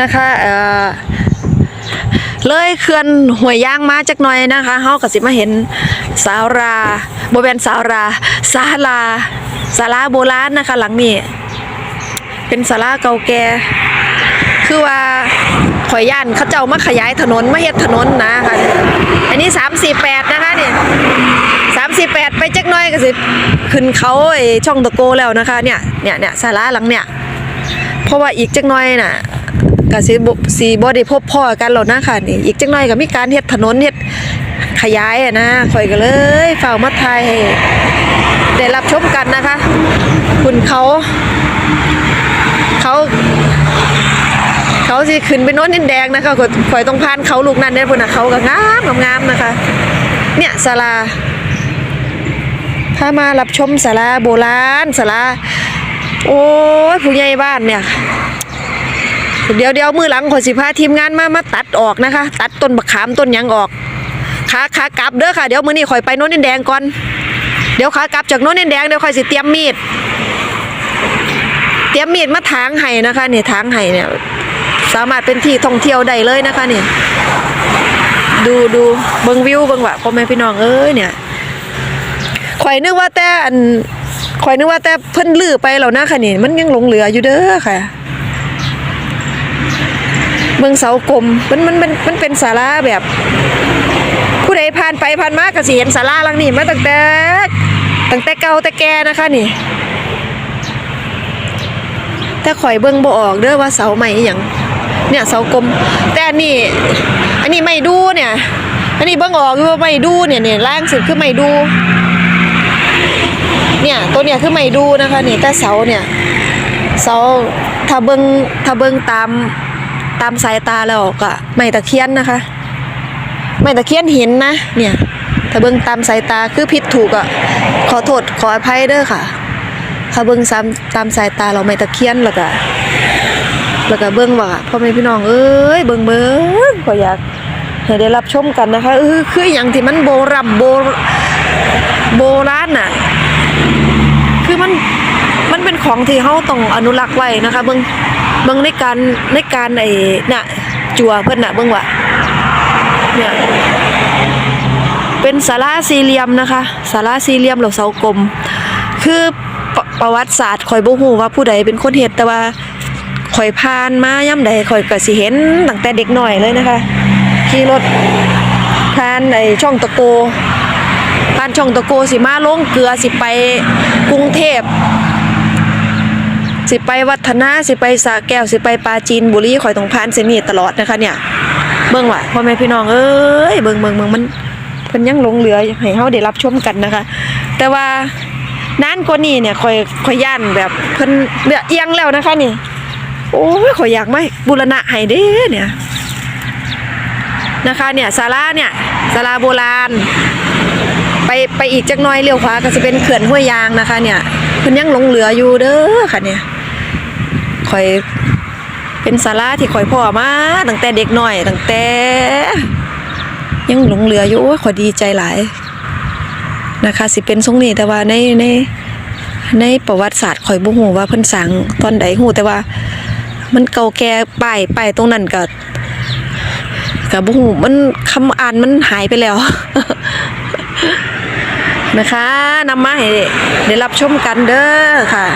นะคะเอ่อเลยเขื่อนห้วยยางมาจักหน่อยนะคะเฮาก็สิมาเห็นสาวราบ่แม่นสาวราศาลาศาลาโบราณนะคะ หลังนี้เป็นศาลาเก่าแก่คือว่าข่อยย่านเขาเจ้ามาขยายถนนมาเฮ็ดถนนนะคะอันนี้ 348 นะคะเนี่ย348 ไปจักหน่อยก็สิขึ้นเขาไอ้ช่องตะโกแล้วนะคะเนี่ยเนี่ยเนี่ยศาลาหลังเนี่ยเพราะว่าอีกจักหน่อยน่ะ ก็สิบ่สิบ่ได้พบพ่อกันแล้วนะค่ะนี่อีกจักหน่อยก็มีการเฮ็ดถนนเฮ็ดขยายอะนะข่อยก็เลยเฝ้ามาถ่ายได้รับชมกันนะคะ คุณเขาเขาเขาสิขึ้นไปโน้นดินแดงนะคะข่อยข่อยต้องผ่านเขาลูกนั่นเนี่ยพุ่นนะเขาก็งามงามนะคะ เนี่ยศาลาพามารับชมศาลาโบราณศาลาโอ้ยผู้ใหญ่บ้านเนี่ย เดี๋ยวเดี๋ยวมือหลังขอสิพาทีมงานมามาตัดออกนะคะ ตัดต้นบักขามต้นยังออกขาขากลับเด้อค่ะเดี๋ยวมื้อนี้ข่อยไปโน้นแดงก่อนเดี๋ยวขากลับจากโน้นแดงเดี๋ยวข่อยสิเตรียมมีด เตรียมมีดมาถางไห้นะคะเนี่ยถางไห้เนี่ยสามารถเป็นที่ท่องเที่ยวได้เลยนะคะเนี่ยดูดูเบิงวิวเบิงว่าพ่อแม่พี่น้องเอ้ยเนี่ยข่อยนึกว่าแต่อันข่อยนึกว่าแต่เพิ่นลือไปแล้วนะค่ะนี่มันยังหลงเหลืออยู่เด้อค่ะ เมืองเสากลมมันมันมันมันเป็นศาลาแบบ ผู้ใดผ่านไปผ่านมาก็สิเห็นศาลาหลังนี้มาตั้งแต่ตั้งแต่เก่าแต่แก่นะคะนี่ แต่ข่อยเบิ่งบ่ออกเด้อว่าเสาใหม่อหย่างเนี่ยเสากลม แต่อันนี้อันนี้ไม่ดูเนี่ย อันนี้เบิ่งออกอยู่ว่าไม่ดูเนี่ยเนี่ยล่างสุดคือไม่ดู เนี่ยตัวเนี่ยคือไม่ดูนะคะนี่แต่เสาเนี่ยเสาถ้าเบิ่งถ้าเบิ่งตาม ตามสายตาแล้วก็ไม่ตะเคียนนะคะ ไม่ตะเคียนเหินนะ เนี่ยถ้าเบิ่งตามสายตาคือผิดถูกอะขอโทษขออภัยเด้อค่ะถ้าเบิ่งซ้ำตามสายตาเราไม่ตะเคียนแล้วก็แล้วก็เบิ่งว่าพ่อแม่พี่น้องเอ้ยเบิ่งเบิ่งก็อยากให้ได้รับชมกันนะคะเออคืออย่างที่มันโบราณโบโบราณน่ะ เป็นของที่เฮาต้องอนุรักษ์ไว้นะคะเบิ่งเบิ่งในการในการไอ้น่ะจัวเพิ่นน่ะเบิ่งว่าเนี่ยเป็นศาลาสี่เหลี่ยมนะคะศาลาสี่เหลี่ยมแล้วเสากลม คือปประวัติศาสตร์ข่อยบ่ฮู้ว่าผู้ใดเป็นคนเฮ็ดแต่ว่าข่อยผ่านมาย่ำใดข่อยก็สิเห็นตั้งแต่เด็กหน้อยเลยนะคะขี่รถผ่านไอ้ช่องตะโกผ่านช่องตะโกสิมาลงเกลือสิไปกรุงเทพ สิไปวัฒนาสิไปสะแก้วสิไปปาจีนบุรีข่อยต้องผ่านเสนีตลอดนะคะเนี่ย เบิ่งว่าพ่อแม่พี่น้องเอ้ยเบิ่งเบิ่งเบิ่งมันเพิ่นยังหลงเหลือให้เฮาได้รับชมกันนะคะ แต่ว่านานกว่านี้เนี่ยข่อยข่อยย่านแบบเพิ่นเอียงแล้วนะคะนี่ โอ้ยข่อยอยากไหมบูรณะให้เด้เนี่ยนะคะเนี่ยศาลาเนี่ยศาลาโบราณ ไปไปอีกจักน้อยเลี้ยวขวาก็จะเป็นเขื่อนห้วยยางนะคะเนี่ยเพิ่นยังหลงเหลืออยู่เด้อค่ะเนี่ย ข่อยเป็นศาลาที่ข่อยพ่อมาตั้งแต่เด็กหน้อยตั้งแต่ ยังหลงเหลืออยู่ขอดีใจหลายนะคะ สิเป็นทรงนี้แต่ว่าในในในประวัติศาสตร์ข่อยบ่ฮู้ว่าเพิ่นสร้างตอนใดฮู้แต่ว่า มันเก่าแก่ไป้ายป้ายตรงนั้นก็ก็บ่ฮู้มันคำอ่านมันหายไปแล้ว นะคะนำมาให้ได้รับชมกันเด้อค่ะ